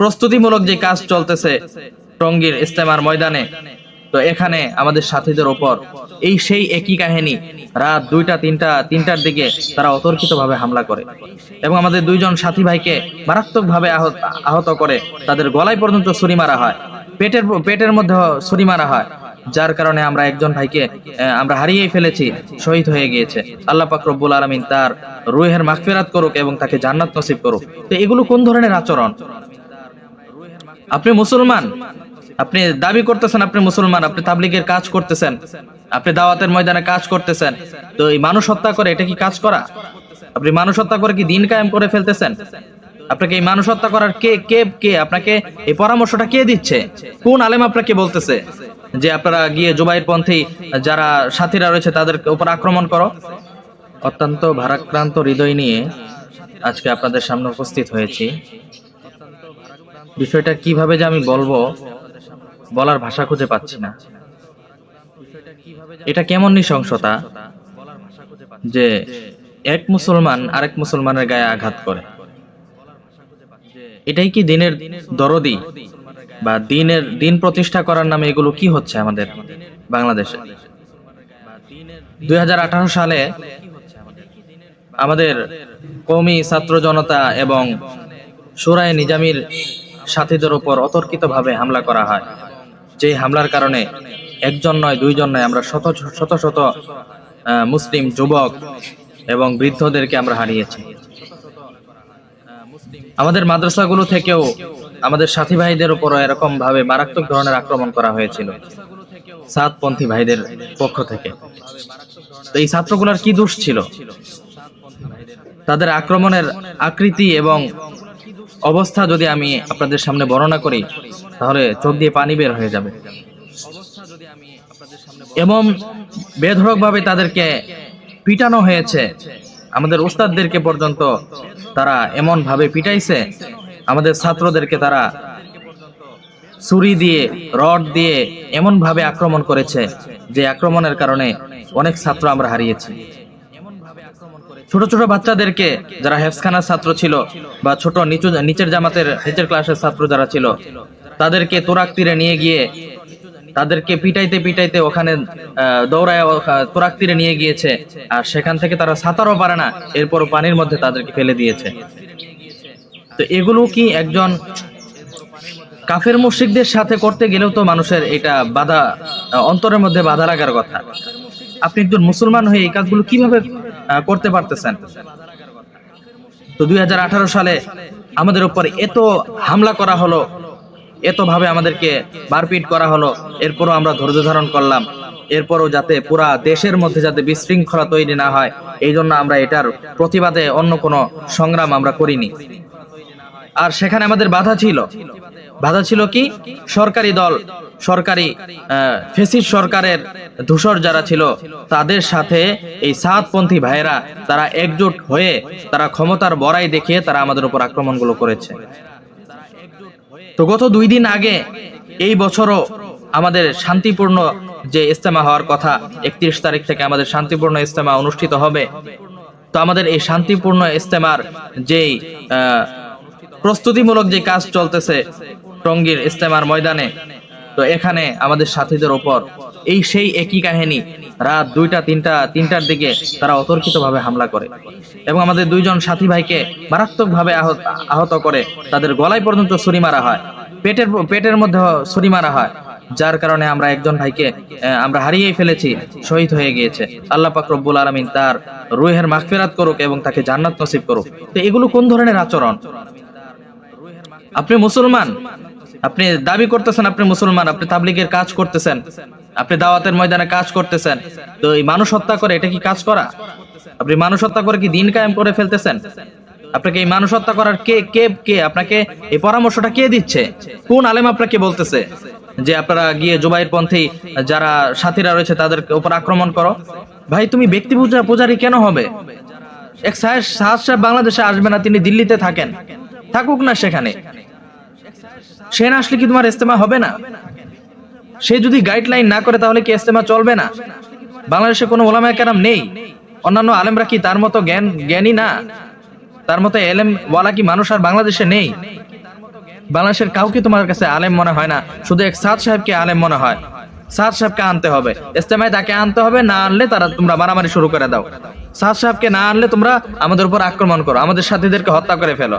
প্রস্তুতিমূলক যে কাজ চলতেছে টঙ্গীর ইস্তেমার ময়দানে, তো এখানে আমাদের সাথীদের ওপর এই সেই একই কাহিনী, রাত দুইটা, তিনটা, তিনটার দিকে তারা অতর্কিত ভাবে হামলা করে এবং আমাদের দুইজন সাথী ভাইকে মারাত্মক ভাবে আহত করে, তাদের গলায় পর্যন্ত ছুরি মারা হয়, পেটের পেটের মধ্যে ছুরি মারা হয়, যার কারণে আমরা একজন ভাইকে আমরা হারিয়েই ফেলেছি, শহীদ হয়ে গিয়েছে। আল্লাহ পাক রব্বুল আলমিন তার রুহের মাগফিরাত করুক এবং তাকে জান্নাত নসিব করুক। তো এগুলো কোন ধরনের আচরণ? আপনি মুসলমান? আপনি দাবি করতেছেন আপনি মুসলমান, আপনি তাবলিগের কাজ করতেছেন, আপনি দাওয়াতের ময়দানে কাজ করতেছেন। তো এই মানুষ হত্যা করে, এটা কি কাজ করা? আপনি মানুষ হত্যা করে কি দিন কায়েম করে ফেলতেছেন? আপনাকে এই মানুষ হত্যা করার কে কে কে, আপনাকে এই পরামর্শটা কে দিচ্ছে? কোন আলেম আপনাকে বলতেছে যে আপনারা গিয়ে জুবাইর পন্থী যারা সাথীরা রয়েছে তাদের উপর আক্রমণ করো? অত্যন্ত ভারাক্রান্ত হৃদয় নিয়ে আজকে আপনাদের সামনে উপস্থিত হয়েছি। বিষয়টা কীভাবে যে আমি বলব, বলার ভাষা খুঁজে পাচ্ছি না। এটা কেমন নৃশংসতা যে এক মুসলমান আরেক মুসলমানের গায়ে আঘাত করে? এটাই কি দিনের দরদি বা দিনের, দিন প্রতিষ্ঠা করার নামে এগুলো কি হচ্ছে আমাদের বাংলাদেশে? দুই হাজার আঠারো সালে আমাদের কৌমি ছাত্র জনতা এবং সুরায় নিজামির সাথীদের উপর অতর্কিতভাবে হামলা করা হয়। যে হামলার কারণে একজন নয়, দুইজন নয়, আমরা শত শত শত মুসলিম যুবক এবং বৃদ্ধদেরকে আমরা হারিয়েছি। আমাদের মাদ্রাসাগুলো থেকেও আমাদের সাথী ভাইদের উপরও এরকম ভাবে মারাত্মক ধরনের আক্রমণ করা হয়েছিল, সাতপন্থী ভাইদের পক্ষ থেকে। তো এই ছাত্রগুলোর কি দোষ ছিল? তাদের আক্রমণের আকৃতি এবং অবস্থা যদি আমি আপনাদের সামনে বর্ণনা করি, তাহলে চোখ দিয়ে পানি বের হয়ে যাবে। এবং বেধড়ক ভাবে তাদেরকে পিটানো হয়েছে। আমাদের উস্তাদদেরকে পর্যন্ত তারা এমন ভাবে পিটাইছে। আমাদের ছাত্রদেরকে তারা ছুরি দিয়ে, রড দিয়ে এমন ভাবে আক্রমণ করেছে যে আক্রমণের কারণে অনেক ছাত্র আমরা হারিয়েছি। ছোট ছোট বাচ্চাদেরকে যারা হেফসখানার ছাত্র ছিল বা ছোট নিচু নিচের জামাতের নিচের ক্লাসের ছাত্র যারা ছিল, তাদেরকে তোরাক তীরে নিয়ে গিয়ে তাদেরকে পিটাইতে পিটাইতে ওখানে দৌড়ায় তোরাক তীরে নিয়ে গিয়েছে। আর সেখান থেকে তারা সাঁতারও পারে না এরপর পানির মধ্যে তাদেরকে ফেলে দিয়েছে। তো এগুলো কি একজন কাফের মুশরিকদের সাথে করতে গেলেও তো মানুষের এটা বাধা, অন্তরের মধ্যে বাধা লাগার কথা? আপনি একজন মুসলমান হয়ে এই কাজগুলো কীভাবে করতে পারতেছেন। তো দুই সালে আমাদের উপর এত হামলা করা হলো এত ভাবে আমাদেরকে মারপিট করা হলো, এরপরও আমরা ধৈর্য ধারণ করলাম, এরপরও যাতে পুরা দেশের মধ্যে যাতে বিশৃঙ্খলা তৈরি না হয়, এই জন্য আমরা এটার প্রতিবাদে অন্য কোনো সংগ্রাম আমরা করিনি। আর সেখানে আমাদের বাধা ছিল। বাধা ছিল কি? সরকারি দল, সরকারি ফেসিস সরকারের ধূসর যারা ছিল, তাদের সাথে এই সাতপন্থী ভাইয়েরা, তারা একজোট হয়ে, তারা ক্ষমতার বড়াই দেখিয়ে তারা আমাদের উপর আক্রমণগুলো করেছে। তো গত দুই দিন আগে, এই বছরও আমাদের শান্তিপূর্ণ যে ইস্তেমা হওয়ার কথা, একত্রিশ তারিখ থেকে আমাদের শান্তিপূর্ণ ইস্তেমা অনুষ্ঠিত হবে। তো আমাদের এই শান্তিপূর্ণ ইস্তেমার যেই প্রস্তুতিমূলক যে কাজ চলতেছে, টঙ্গীর ইস্তেমার ময়দানে, তো এখানে আমাদের সাথীদের ওপর এই সেই একই কাহিনী। রাত দুইটা, তিনটা, তিনটার দিকে তারা অতর্কিত ভাবে হামলা করে এবং আমাদের দুইজন সাথী ভাইকে মারাত্মক ভাবে আহত আহত করে। তাদের গলায় পর্যন্ত ছুরি মারা হয়, পেটের পেটের মধ্যে ছুরি মারা হয়, যার কারণে আমরা একজন ভাইকে আমরা হারিয়েই ফেলেছি, শহীদ হয়ে গিয়েছে। আল্লাহ পাক রব্বুল আলমিন তার রুহের মাগফিরাত করুক এবং তাকে জান্নাত নসিব করুক। তো এগুলো কোন ধরনের আচরণ? আপনি মুসলমান? আপনি দাবি করতেছেন আপনি মুসলমান, আপনি তাবলিগের কাজ করতেছেন। আপনি দাওয়াতের ময়দানে কাজ করতেছেন, তো এই মানুষ হত্যা করে, এটা কি কাজ করা? আপনি মানুষ হত্যা করে কি দিন কায়েম করে ফেলতেছেন? আপনাকে এই মানুষ হত্যা করার কে কে কে, আপনাকে এই পরামর্শটা কে দিচ্ছে? কোন আলেম আপনাকে বলতেছে যে আপনারা গিয়ে জুবাইর পন্থী যারা সাথীরা রয়েছে তাদের উপর আক্রমণ করো? ভাই, তুমি ব্যক্তি পূজা পূজারি কেন হবে? এক সাহাজ সাহেব বাংলাদেশে আসবে না, তিনি দিল্লিতে থাকেন। থাকুক না সেখানে। সে না আসলে কি তোমার ইস্তেমা হবে না? সে যদি গাইডলাইন না করে, তাহলে কি ইস্তেমা চলবে না? বাংলাদেশে কোনো ওলামায় কেরাম নেই। অন্যান্য আলেমরা কি তার মতো জ্ঞান, জ্ঞানী না? তার মতো এলেম ওয়ালা কি মানুষ আর বাংলাদেশে নেই? বাংলাদেশের কাউকে তোমার কাছে আলেম মনে হয় না। শুধু এক সাদ সাহেবকে আলেম মনে হয়। সাদ সাহেবকে আনতে হবে। ইস্তেমায় তাকে আনতে হবে, না আনলে তারা তোমরা মারামারি শুরু করে দাও। সাদ সাহেবকে না আনলে তোমরা আমাদের উপর আক্রমণ করো, আমাদের সাথীদেরকে হত্যা করে ফেলো।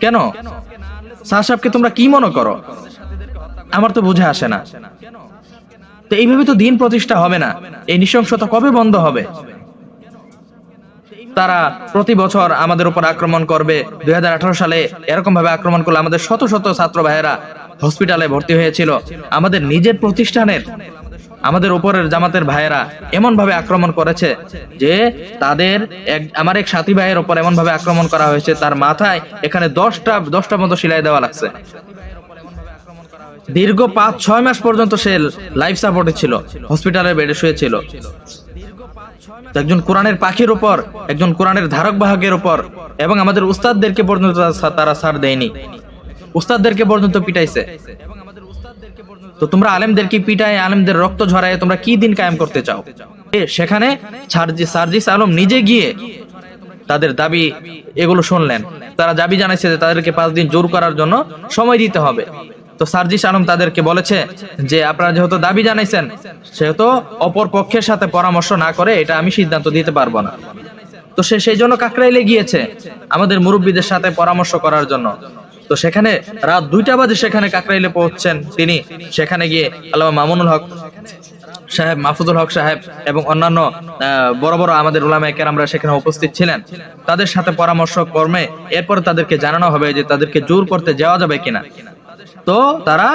কেন? সাদ সাহেবকে তোমরা কি মনে করো? আমার তো বুঝে আসে না। তো এইভাবে তো দিন প্রতিষ্ঠা হবে না। এই নৃশংসতা কবে বন্ধ হবে? তারা প্রতি বছর আমাদের উপর আক্রমণ করবে। দুই সালে এরকম ভাবে আক্রমণ করলে আমাদের শত শত ছাত্র ভাইয়েরা হসপিটালে ভর্তি হয়েছিল। আমাদের নিজের প্রতিষ্ঠানের, আমাদের উপরের জামাতের ভাইয়েরা এমন ভাবে আক্রমণ করেছে যে তাদের এক, আমার এক সাথী ভাইয়ের উপর এমন ভাবে আক্রমণ করা হয়েছে, তার মাথায় এখানে দশটা দশটা মতো সেলাই দেওয়া লাগছে। দীর্ঘ পাঁচ, ছয় মাস পর্যন্ত সে লাইফ সাপোর্টে ছিল হসপিটালের বেডে শুয়েছিল একজন কোরআনের পাখির উপর, একজন কোরআনের ধারক বাহকের উপর এবং আমাদের উস্তাদদেরকে পর্যন্ত তারা সার দেয়নি। উস্তাদদেরকে পর্যন্ত পিটাইছে। তো তোমরা আলেমদেরকে পিটায়, আলেমদের রক্ত ঝরায়, তোমরা কি দিন কায়েম করতে চাও? সেখানে সার্জি- সার্জিস আলম নিজে গিয়ে তাদের দাবি এগুলো শুনলেন। তারা দাবি জানাইছে যে তাদেরকে পাঁচ দিন জোর করার জন্য সময় দিতে হবে। তো সার্জিস আলম তাদেরকে বলেছে যে, আপনারা যেহেতু দাবি জানাইছেন, সেহেতু অপর পক্ষের সাথে পরামর্শ না করে এটা আমি সিদ্ধান্ত দিতে পারব না। তো সে সেই জন্য কাকরাইলে গিয়েছে আমাদের মুরব্বীদের সাথে পরামর্শ করার জন্য। তো সেখানে রাত দুইটা বাজে সেখানে কাকরাইলে পৌঁছছেন তিনি। সেখানে গিয়ে আল্লাহ মামুনুল হক সাহেব, মাহফুজুল হক সাহেব এবং অন্যান্য বড় বড় আমাদের ওলামায়ে কেরামরা সেখানে উপস্থিত ছিলেন। তাদের সাথে পরামর্শ কর্মে এরপর তাদেরকে জানানো হবে যে তাদেরকে জোর করতে যাওয়া যাবে কিনা। তো তারা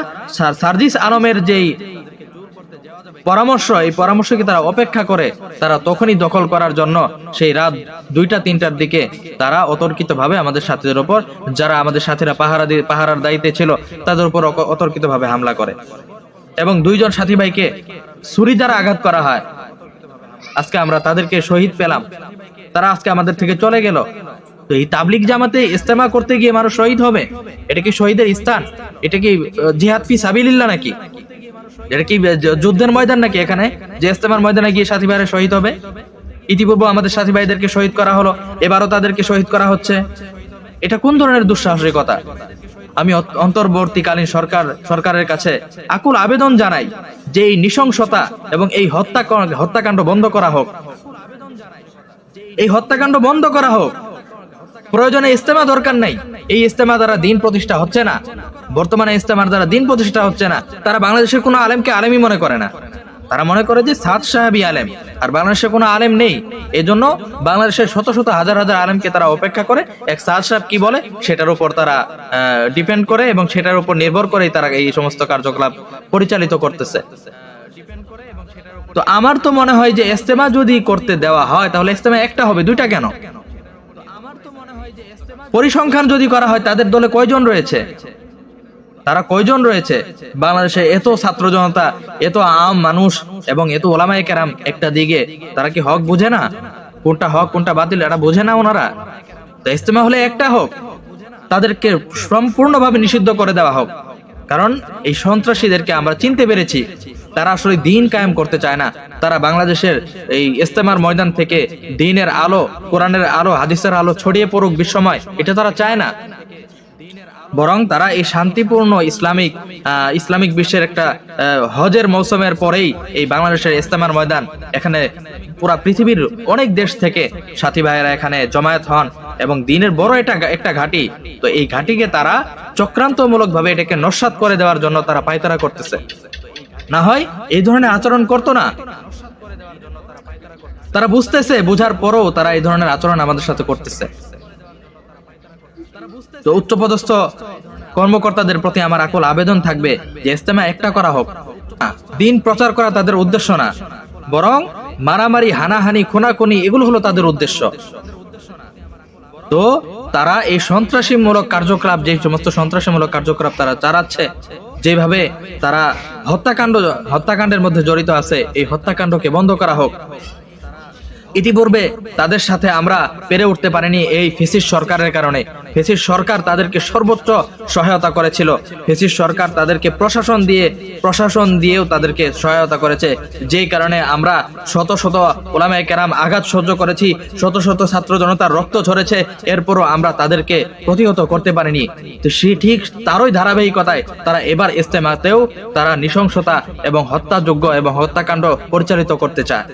সার্জিস আলমের যেই পরামর্শ, এই পরামর্শকে তারা অপেক্ষা করে, তারা তখনই দখল করার জন্য সেই রাত দুইটা, তিনটার দিকে তারা অতর্কিত ভাবে আমাদের সাথীদের উপর যারা আমাদের সাথীরা পাহারা দিয়ে, পাহারার দায়িত্বে ছিল, তাদের উপর অতর্কিত ভাবে হামলা করে। এবং দুইজন সাথী ভাইকে ছুরি দ্বারা আঘাত করা হয়। আজকে আমরা তাদেরকে শহীদ পেলাম। তারা আজকে আমাদের থেকে চলে গেল। তো এই তাবলিক জামাতে ইস্তেমা করতে গিয়ে মানুষ শহীদ হবে? এটা কি শহীদের স্থান? এটা কি জিহাদ ফি সাবিলিল্লাহ নাকি? এটা কি যুদ্ধের ময়দান নাকি এখানে? যে ইস্তেমার ময়দানে গিয়ে সাথী ভাইরা শহীদ হবে? ইতিপূর্বে আমাদের সাথী ভাইদেরকে শহীদ করা হলো, এবারও তাদেরকে শহীদ করা হচ্ছে। এটা কোন ধরনের দুঃসাহসিকতা? আমি অন্তর্বর্তীকালীন সরকার, সরকারের কাছে আকুল আবেদন জানাই যে এই নৃশংসতা এবং এই হত্যা হত্যাকাণ্ড বন্ধ করা হোক। এই হত্যাকাণ্ড বন্ধ করা হোক। প্রয়োজনে ইস্তেমা দরকার নাই। এই ইস্তেমা দ্বারা দিন প্রতিষ্ঠা হচ্ছে না। বর্তমানে ইস্তেমার দ্বারা দিন প্রতিষ্ঠা হচ্ছে না। তারা বাংলাদেশের কোনো আলেমকে আলেমই মনে করে না। তারা মনে করে যে সাদ সাহাবি আলেম। আর বাংলাদেশে কোনো আলেম নেই। এজন্য বাংলাদেশের শত শত হাজার হাজার আলেমকে তারা অপেক্ষা করে। এক সাদ সাহেব কি বলে? সেটার উপর তারা ডিপেন্ড করে এবং সেটার উপর নির্ভর করেই তারা এই সমস্ত কার্যকলাপ পরিচালিত করতেছে। তো আমার তো মনে হয় যে ইস্তেমা যদি করতে দেওয়া হয়, তাহলে ইস্তেমা একটা হবে, দুইটা কেন? পরিসংখ্যান যদি করা হয়, তাদের দলে কয়জন রয়েছে? তারা কয়জন রয়েছে? বাংলাদেশে এত ছাত্র জনতা, এত আম মানুষ এবং এত ওলামায়ে কেরাম একটা দিকে, তারা কি হক বুঝে না? কোনটা হক, কোনটা বাতিল এটা বোঝে না ওনারা? তো ইস্তেমা হলে একটা হোক, তাদেরকে সম্পূর্ণভাবে নিষিদ্ধ করে দেওয়া হোক। কারণ এই সন্ত্রাসীদেরকে আমরা চিনতে পেরেছি। তারা আসলে দিন কায়েম করতে চায় না। তারা বাংলাদেশের এই ইস্তেমার ময়দান থেকে দিনের আলো, কোরআনের আলো, হাদিসের আলো ছড়িয়ে পড়ুক বিশ্বময়। এটা তারা চায় না। বরং তারা এই শান্তিপূর্ণ ইসলামিক ইসলামিক বিশ্বের একটা হজের মৌসুমের পরেই এই বাংলাদেশের ইস্তেমার ময়দান, এখানে পুরা পৃথিবীর অনেক দেশ থেকে সাথী ভাইয়েরা এখানে জমায়েত হন এবং দিনের বড় এটা একটা ঘাঁটি। তো এই ঘাঁটিকে তারা চক্রান্তমূলক ভাবে এটাকে নস্বাত করে দেওয়ার জন্য তারা পায়তারা করতেছে। না হয় এই ধরনের আচরণ করতো না। তারা বুঝতেছে, বুঝার পরও তারা এই ধরনের আচরণ আমাদের সাথে করতেছে। তো উচ্চপদস্থ কর্মকর্তাদের প্রতি আমার আকুল আবেদন থাকবে যে ইস্তেমা একটা করা হোক। দিন প্রচার করা তাদের উদ্দেশ্য না, বরং মারামারি, হানাহানি, খুনাখুনি এগুলো হলো তাদের উদ্দেশ্য। তো তারা এই সন্ত্রাসীমূলক কার্যকলাপ, যে সমস্ত সন্ত্রাসীমূলক কার্যকলাপ তারা চালাচ্ছে যেভাবে তারা হত্যাকাণ্ড হত্যাকাণ্ডের মধ্যে জড়িত আছে এই হত্যাকাণ্ডকে বন্ধ করা হোক। ইতিপূর্বে তাদের সাথে আমরা পেরে উঠতে পারিনি এই ফেসিস সরকারের কারণে। ফেসিস সরকার তাদেরকে সর্বোচ্চ সহায়তা করেছিল। ফেসিস সরকার তাদেরকে প্রশাসন দিয়ে প্রশাসন দিয়েও তাদেরকে সহায়তা করেছে। যেই কারণে আমরা শত শত ওলামায়ে কেরাম আঘাত সহ্য করেছি, শত শত ছাত্র জনতার রক্ত ঝরেছে। এরপরও আমরা তাদেরকে প্রতিহত করতে পারিনি। তো সে ঠিক তারই ধারাবাহিকতায় তারা এবার ইস্তেমাতেও তারা নৃশংসতা এবং হত্যাযোগ্য এবং হত্যাকাণ্ড পরিচালিত করতে চায়।